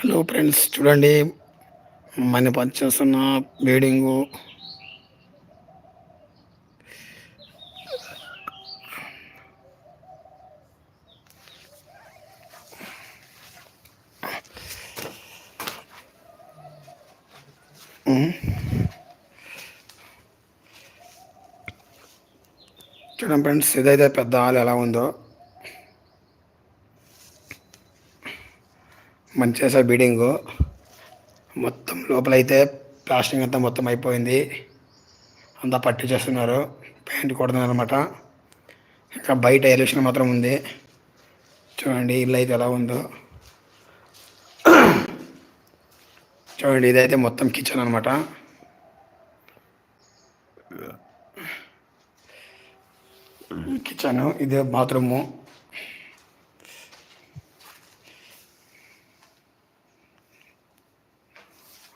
Hello friends చూడండి మన పనిచేస్తున్న బిల్డింగు చూడండి ఫ్రెండ్స్ ఇదైతే పెద్ద హాల్ ఎలా ఉందో. మంచిగా బిల్డింగు మొత్తం లోపలైతే ప్లాస్టింగ్ అంతా మొత్తం అయిపోయింది. అంతా పట్టి చేస్తున్నారు. పెయింట్ కొడుతున్నారు అనమాట ఇంకా బయట ఎలివేషన్ మాత్రం ఉంది. చూడండి ఇల్లు అయితే ఎలా ఉందో. చూడండి ఇదైతే మొత్తం కిచెన్ అనమాట కిచెన్ ఇదే బాత్రూము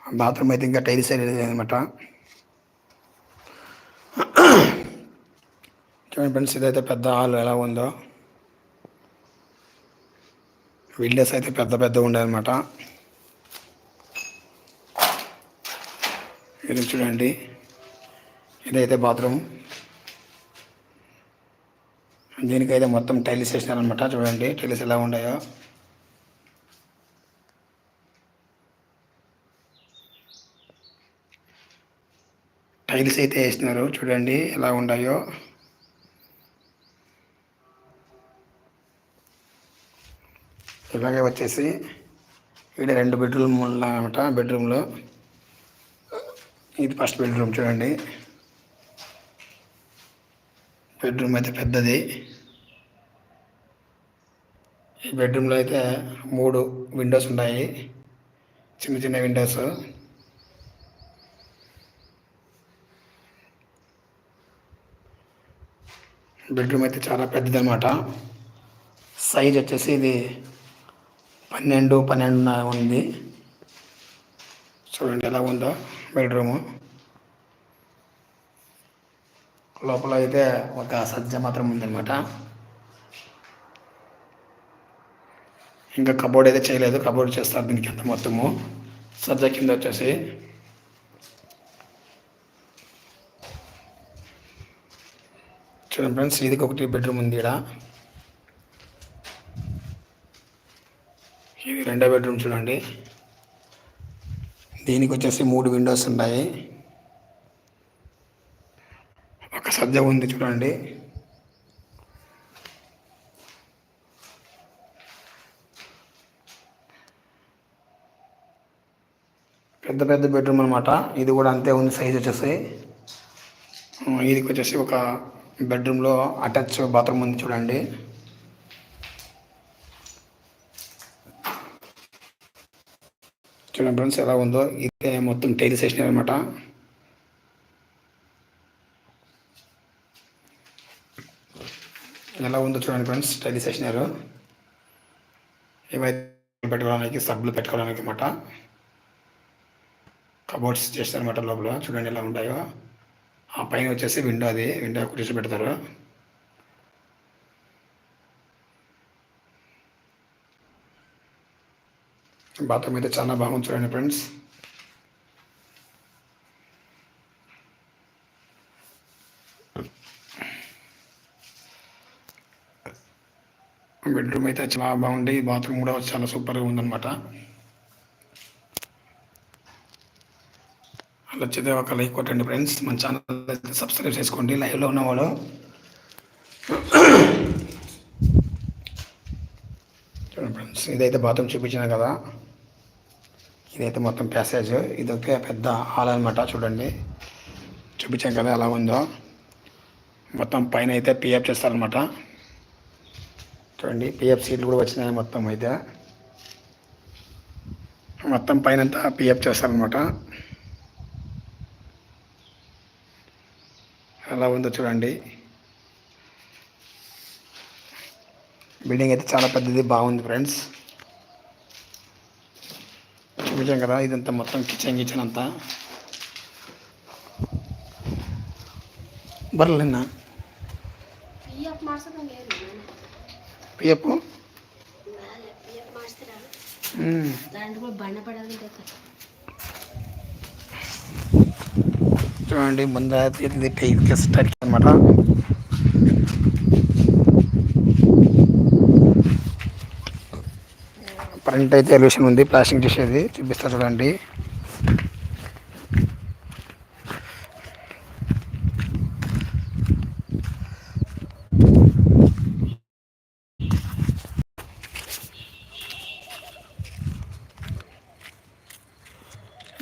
బాత్రూమ్ అయితే ఇంకా టైల్స్ అనమాట. చూడండి ఫ్రెండ్స్ ఇదైతే పెద్ద హాల్ ఎలా ఉందో. విండోస్ అయితే పెద్ద పెద్ద ఉండేదన్నమాట ఇది చూడండి ఇదైతే బాత్రూమ్. దీనికైతే మొత్తం టైల్స్ వేసినారనమాట చూడండి టైల్స్ ఎలా ఉన్నాయో. టైల్స్ అయితే వేసినారు చూడండి ఎలా ఉన్నాయో ఇలాగే వచ్చేసి ఇక్కడ రెండు బెడ్రూమ్ ఉన్నాయన్నమాట. బెడ్రూమ్లో ఇది ఫస్ట్ బెడ్రూమ్ చూడండి. బెడ్రూమ్ అయితే పెద్దది. ఈ బెడ్రూమ్లో అయితే మూడు విండోస్ ఉన్నాయి. చిన్న చిన్న విండోస్. బెడ్రూమ్ అయితే చాలా పెద్దది అనమాట సైజ్ వచ్చేసి ఇది పన్నెండు పన్నెండు ఉంది. చూడండి ఎలా ఉందో బెడ్రూము. లోపల అయితే ఒక సజ్జ మాత్రం ఉందన్నమాట. ఇంకా కబోర్డ్ అయితే చేయలేదు. కబోర్డ్ చేస్తారు దీనికి అంత మొత్తము. సజ్జ కింద వచ్చేసి చూడండి ఫ్రెండ్స్ ఇది ఒకటి బెడ్రూమ్ ఉంది ఇక్కడ ఇది రెండో బెడ్రూమ్ చూడండి. దీనికి వచ్చేసి మూడు విండోస్ ఉన్నాయి. ఒక సజ్జ ఉంది చూడండి. పెద్ద పెద్ద బెడ్రూమ్ అనమాట ఇది కూడా అంతే ఉంది సైజ్ వచ్చేసి. ఇది వచ్చేసి ఒక బెడ్రూమ్లో అటాచ్ బాత్రూమ్ ఉంది చూడండి. చూడండి ఫ్రెండ్స్ ఎలా ఉందో. ఇదే మొత్తం టైల్స్ వేసినారు అనమాట ఎలా ఉందో చూడండి ఫ్రెండ్స్ టైల్స్ వేసినారు ఏమైతే పెట్టుకోవడానికి సబ్బులు పెట్టుకోవడానికి అనమాట కబోర్డ్స్ చేస్తారనమాట లోపల. చూడండి ఎలా ఉంటాయో. ఆ పైన వచ్చేసి విండో అది విండో కురిసి పెడతారు. బాత్రూమ్ అయితే చాలా బాగుంది చూడండి ఫ్రెండ్స్. బెడ్రూమ్ అయితే చాలా బాగుంది బాత్రూమ్ కూడా చాలా సూపర్గా ఉందన్నమాట. అలా వచ్చేది ఒక లైక్ కొట్టండి ఫ్రెండ్స్. మన ఛానల్ సబ్స్క్రైబ్ చేసుకోండి. లైవ్లో ఉన్నవాడు చూడండి ఫ్రెండ్స్ ఇదైతే బాత్రూమ్ చూపించాను కదా. ఇదైతే మొత్తం ప్యాసేజ్. ఇది ఒక పెద్ద హాల్ అనమాట చూడండి. చూపించాం కదా ఎలా ఉందో. మొత్తం పైన అయితే పిఎఫ్ చేస్తారనమాట చూడండి పిఎఫ్ సీట్లు కూడా వచ్చినాయి మొత్తం అయితే. మొత్తం పైన అంతా పిఎఫ్ చేస్తారనమాట ఎలా ఉందో చూడండి. బిల్డింగ్ అయితే చాలా పెద్దది బాగుంది ఫ్రెండ్స్ చూపించాం కదా ఇదంతా మొత్తం కిచెన్ కిచెన్ అంతా. బర్లేనా పిఎఫ్ బండ పడాలి చూడండి ముందు ఇది టైర్ అనమాట ఫ్రంట్ అయితే ఎలివేషన్ ఉంది ప్లాస్టింగ్ చేసేది చూపిస్తా చూడండి.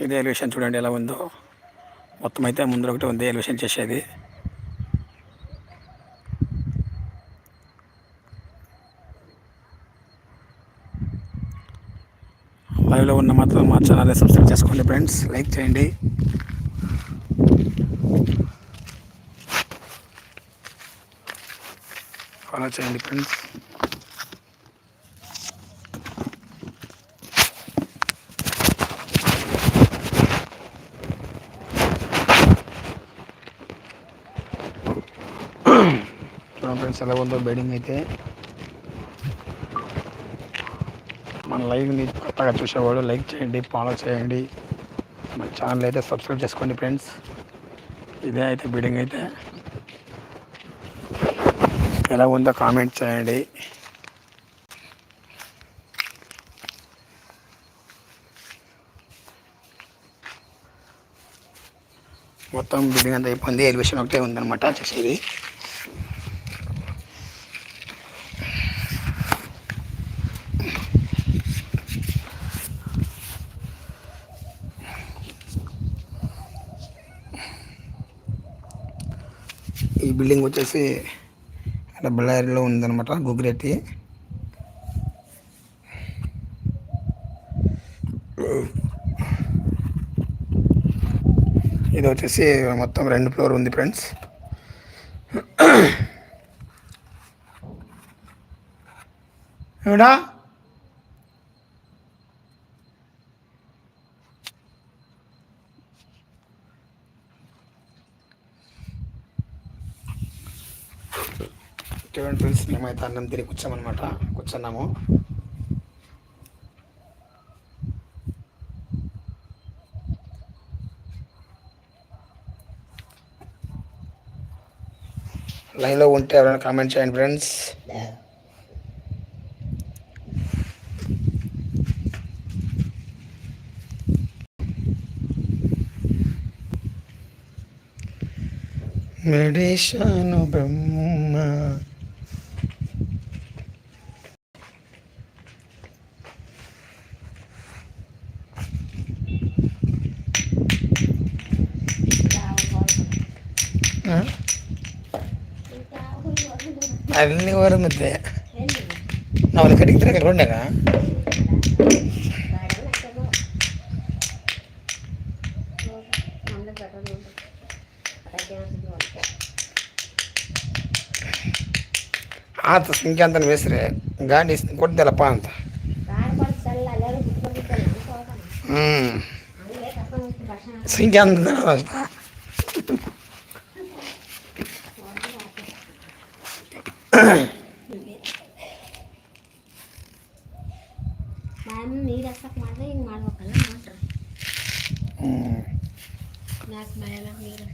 ఇది ఎలివేషన్ చూడండి ఎలా ఉందో. మొత్తం అయితే ముందర ఒకటి ఉంది ఎలివేషన్ చేసేది. లైవ్లో ఉన్న మాత్రం మా ఛానల్ సబ్స్క్రైబ్ చేసుకోండి ఫ్రెండ్స్. లైక్ చేయండి. ఫాలో చేయండి ఫ్రెండ్స్. ఫ్రెండ్స్ ఎలా ఉందో బెడింగ్ అయితే. మన లైవ్ని కొత్తగా చూసేవాడు లైక్ చేయండి ఫాలో చేయండి. మన ఛానల్ అయితే సబ్స్క్రైబ్ చేసుకోండి ఫ్రెండ్స్. ఇదే అయితే బిల్డింగ్ అయితే. ఎలా ఉందో కామెంట్ చేయండి. మొత్తం బిల్డింగ్ అంతా అయిపోయింది. ఎలివేషన్ ఒకటే ఉందన్నమాట చేసేది బిల్డింగ్ వచ్చేసి అక్కడ బళ్ళారిలో ఉందన్నమాట గుగ్గిరెట్టి. ఇది వచ్చేసి మొత్తం రెండు ఫ్లోర్ ఉంది ఫ్రెండ్స్. ఏమిటా చూడండి ఫ్రెండ్స్ మేమైతే అన్నం తిని కూర్చోమన్నమాట. కూర్చున్నాము. లైన్లో ఉంటే ఎవరైనా కామెంట్ చేయండి ఫ్రెండ్స్. మెడిషాను బ్రహ్మ ಅಲ್ಲಿ ಹೊರಮತ್ತೆ ನಾವು ಅಲ್ಲಿ ಕಡಿಗೆ ತಿರಗ ರೋಡ್ನಾಗ ಆತ ಸಂಖ್ಯೆ ಅಂತ ಹೆಸ್ರೆ ಗಾಡಿ ಕೊಡ್ತಲ್ಲಪ್ಪ ಅಂತ ಹ್ಞೂ ಸಂಖ್ಯೆ ಅಂತ ನೀರು ಹಾಕಕ್ ಮಾಡಿದ್ರೆ ಹಿಂಗೆ ಮಾಡ್ಬೇಕಲ್ಲ ನೋಡ್ರಿ ನಾಲ್ಕು ಮಳೆಲ್ಲ ನೀರು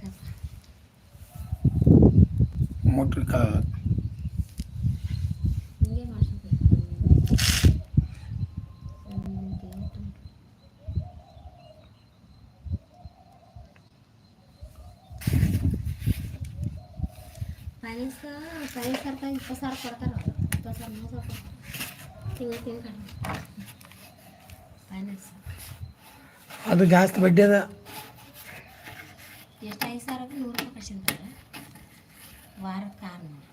ಫೈನಾನ್ಸ್ ಸಾವಿರ ರೂಪಾಯಿ ಇಪ್ಪತ್ತು ಸಾವಿರ ಕೊಡ್ತಾರೆ ಅವ್ರು. ಇಪ್ಪತ್ತು ಸಾವಿರ ಮೂವತ್ತು ಸಾವಿರ ತಿಂಗಳು ತಿಂಗಳು ಕಡಿಮೆ ಫೈನಾನ್ಸ್ ಅದು ಜಾಸ್ತಿ ಬಡ್ಡಿ ಅದ. ಎಷ್ಟು? ಐದು ಸಾವಿರಕ್ಕೆ ನೂರು ರೂಪಾಯಿ ಕಳ್ಸಿರ್ತಾರೆ ವಾರಕ್ಕೆ ಆರುನೂರು.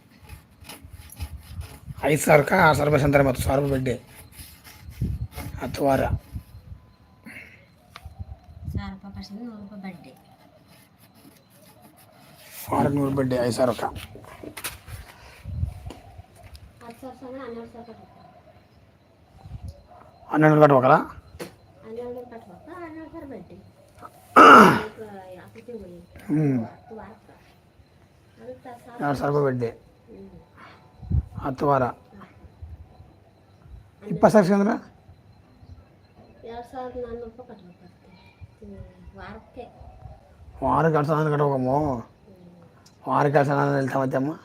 ಐದು ಸಾವಿರಕ್ಕೆ ಆರು ಸಾವಿರ ರೂಪಾಯಿ ಅಂತಾರೆ ಮತ್ತು ಸಾವಿರ ರೂಪಾಯಿ ಬಡ್ಡಿ. ಹತ್ತು ವಾರ. ಸಾವಿರ ರೂಪಾಯಿ ಕಳ್ಸಿದ್ರೆ ನೂರು ರೂಪಾಯಿ ಬಡ್ಡಿ. फार नूर बड्डे ऐसा रखा ಹನ್ನೆರಡು ಗಂಟೆ ಹೋಗಲ್ಲ ಹ್ಞೂ ಎರಡು ಸಾವಿರ ರೂಪಾಯಿ ಬಡ್ಡಿ ಹತ್ತು ವಾರ ಇಪ್ಪತ್ತು ಸಾವಿರ ಸಿಗಂದ್ರೆ ವಾರಕ್ಕೆ ಎರಡು ಸಾವಿರ ಗಂಟೆ ಹೋಗಮ್ಮ మార్గాలు సనాతన వెళ్తామద్దమ్మా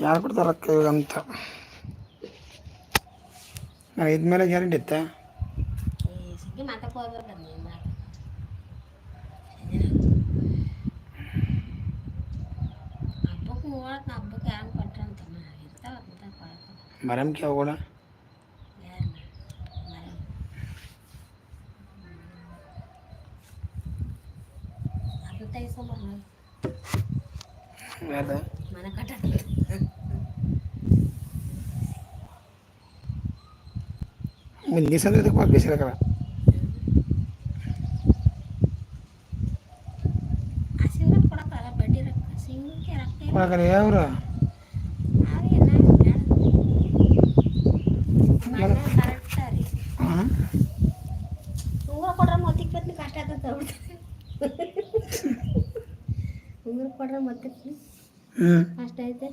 ಯಾರು ಕೊಡ್ತಾರಕ್ಕ ಇವಾಗಂತ ನಾನು ಇದ್ಮೇಲೆ ಗ್ಯಾರಂಟಿ ಇತ್ತ ಮರಮ್ಕೆ ಹೋಗೋಣ ಮನೆ ಕಟ್ಟ ಮುಂದೆ ಸಂದ್ರೆ ಬೇಸಿರಕಲ್ಲ ಕೊಡಕಲ್ಲ ಬಡ್ಡಿ ರೊಕ್ಕ ಸಿಂಗಕ್ಕೆ ರೊಕ್ಕ ಕೊಡಕಲ್ಲ ಯಾವ್ರ? మొదటి ఫస్ట్ అయితే